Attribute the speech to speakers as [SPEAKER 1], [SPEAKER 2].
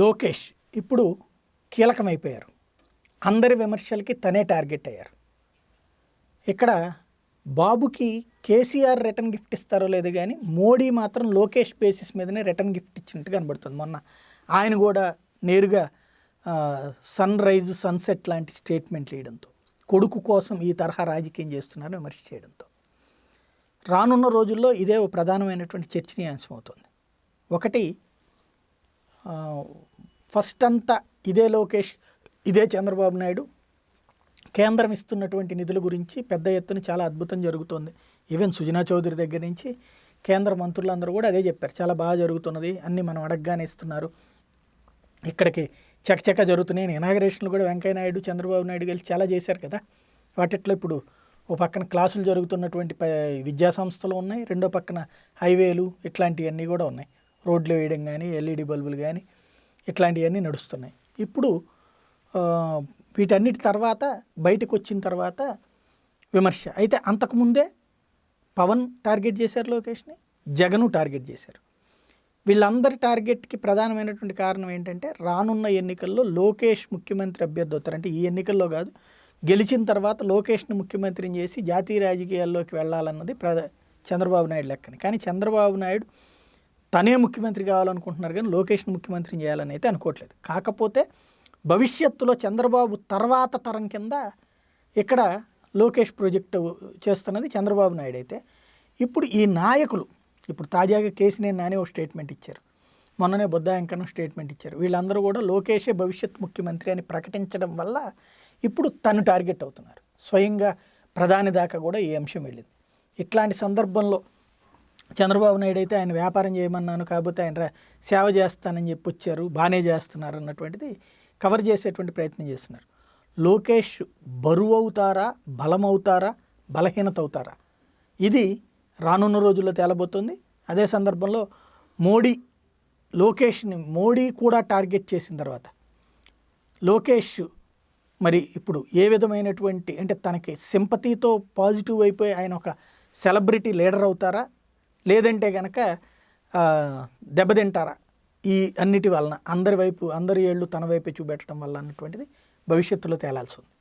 [SPEAKER 1] లోకేష్ ఇప్పుడు కీలకమైపోయారు. అందరి విమర్శలకి తనే టార్గెట్ అయ్యారు. ఇక్కడ బాబుకి కేసీఆర్ రిటర్న్ గిఫ్ట్ ఇస్తారో లేదు కానీ మోడీ మాత్రం లోకేష్ బేసిస్ మీదనే రిటర్న్ గిఫ్ట్ ఇచ్చినట్టు కనబడుతుంది. మొన్న ఆయన కూడా నేరుగా సన్ రైజ్ సన్సెట్ లాంటి స్టేట్మెంట్లు వేయడంతో కొడుకు కోసం ఈ తరహా రాజకీయం చేస్తున్నారని విమర్శ చేయడంతో. రానున్న రోజుల్లో ఇదే ప్రధానమైనటువంటి చర్చనీయాంశం అవుతుంది ఒకటి ఫస్ట్ అంతా ఇదే లోకేష్ ఇదే చంద్రబాబు నాయుడు. కేంద్రం ఇస్తున్నటువంటి నిధుల గురించి పెద్ద ఎత్తున చాలా అద్భుతం జరుగుతుంది. ఈవెన్ సుజనా చౌదరి దగ్గర నుంచి కేంద్ర మంత్రులందరూ కూడా అదే చెప్పారు. చాలా బాగా జరుగుతున్నది అన్నీ మనం అడగగానే ఇస్తున్నారు. ఇక్కడికి చకచక జరుగుతున్నాయి. ఇనాగరేషన్లు కూడా వెంకయ్య నాయుడు చంద్రబాబు నాయుడు కలిసి చాలా చేశారు కదా. వాటిట్లో ఇప్పుడు ఓ పక్కన క్లాసులు జరుగుతున్నటువంటి విద్యా సంస్థలు ఉన్నాయి. రెండో పక్కన హైవేలు ఇట్లాంటివన్నీ కూడా ఉన్నాయి. రోడ్లు వేయడం కానీ ఎల్ఈడి బల్బులు కానీ ఇట్లాంటివన్నీ నడుస్తున్నాయి. ఇప్పుడు వీటన్నిటి తర్వాత బయటకు వచ్చిన తర్వాత విమర్శ. అయితే అంతకుముందే పవన్ టార్గెట్ చేశారు లోకేష్ని జగను టార్గెట్ చేశారు. వీళ్ళందరి టార్గెట్కి ప్రధానమైనటువంటి కారణం ఏంటంటే రానున్న ఎన్నికల్లో లోకేష్ ముఖ్యమంత్రి అభ్యర్థి అవుతారు. అంటే ఈ ఎన్నికల్లో కాదు గెలిచిన తర్వాత లోకేష్ని ముఖ్యమంత్రిని చేసి జాతీయ రాజకీయాల్లోకి వెళ్ళాలన్నది ప్ర చంద్రబాబు నాయుడు లెక్కని. కానీ చంద్రబాబు నాయుడు తనే ముఖ్యమంత్రి కావాలనుకుంటున్నారు కానీ లోకేష్ని ముఖ్యమంత్రిని చేయాలని అయితే అనుకోవట్లేదు. కాకపోతే భవిష్యత్తులో చంద్రబాబు తర్వాత తరం కింద ఇక్కడ లోకేష్ ప్రాజెక్టు చేస్తున్నది చంద్రబాబు నాయుడు అయితే. ఇప్పుడు ఈ నాయకులు ఇప్పుడు తాజాగా కేసీనేని నాని ఒక స్టేట్మెంట్ ఇచ్చారు. మొన్ననే బుద్ధ వెంకన్న స్టేట్మెంట్ ఇచ్చారు. వీళ్ళందరూ కూడా లోకేషే భవిష్యత్ ముఖ్యమంత్రి అని ప్రకటించడం వల్ల ఇప్పుడు తను టార్గెట్ అవుతున్నారు. స్వయంగా ప్రధాని దాకా కూడా ఈ అంశం వెళ్ళింది. ఇట్లాంటి సందర్భంలో చంద్రబాబు నాయుడు అయితే ఆయన వ్యాపారం చేయమన్నాను కాకపోతే ఆయన సేవ చేస్తానని చెప్పి వచ్చారు బాగానే చేస్తున్నారు అన్నటువంటిది కవర్ చేసేటువంటి ప్రయత్నం చేస్తున్నారు. లోకేష్ బరువు అవుతారా బలం అవుతారా బలహీనత అవుతారా? ఇది రానున్న రోజుల్లో తేలబోతుంది. అదే సందర్భంలో మోడీ లోకేష్ని మోడీ కూడా టార్గెట్ చేసిన తర్వాత లోకేష్ మరి ఇప్పుడు ఏ విధమైనటువంటి అంటే తనకి సింపతితో పాజిటివ్ అయిపోయి ఆయన ఒక సెలబ్రిటీ లీడర్ అవుతారా? లేదంటే కనుక దెబ్బతింటారా? ఈ అన్నిటి వలన అందరి వైపు అందరి ఏళ్ళు తన వైపే చూపెట్టడం వల్ల అన్నటువంటిది భవిష్యత్తులో తేలాల్సి ఉంది.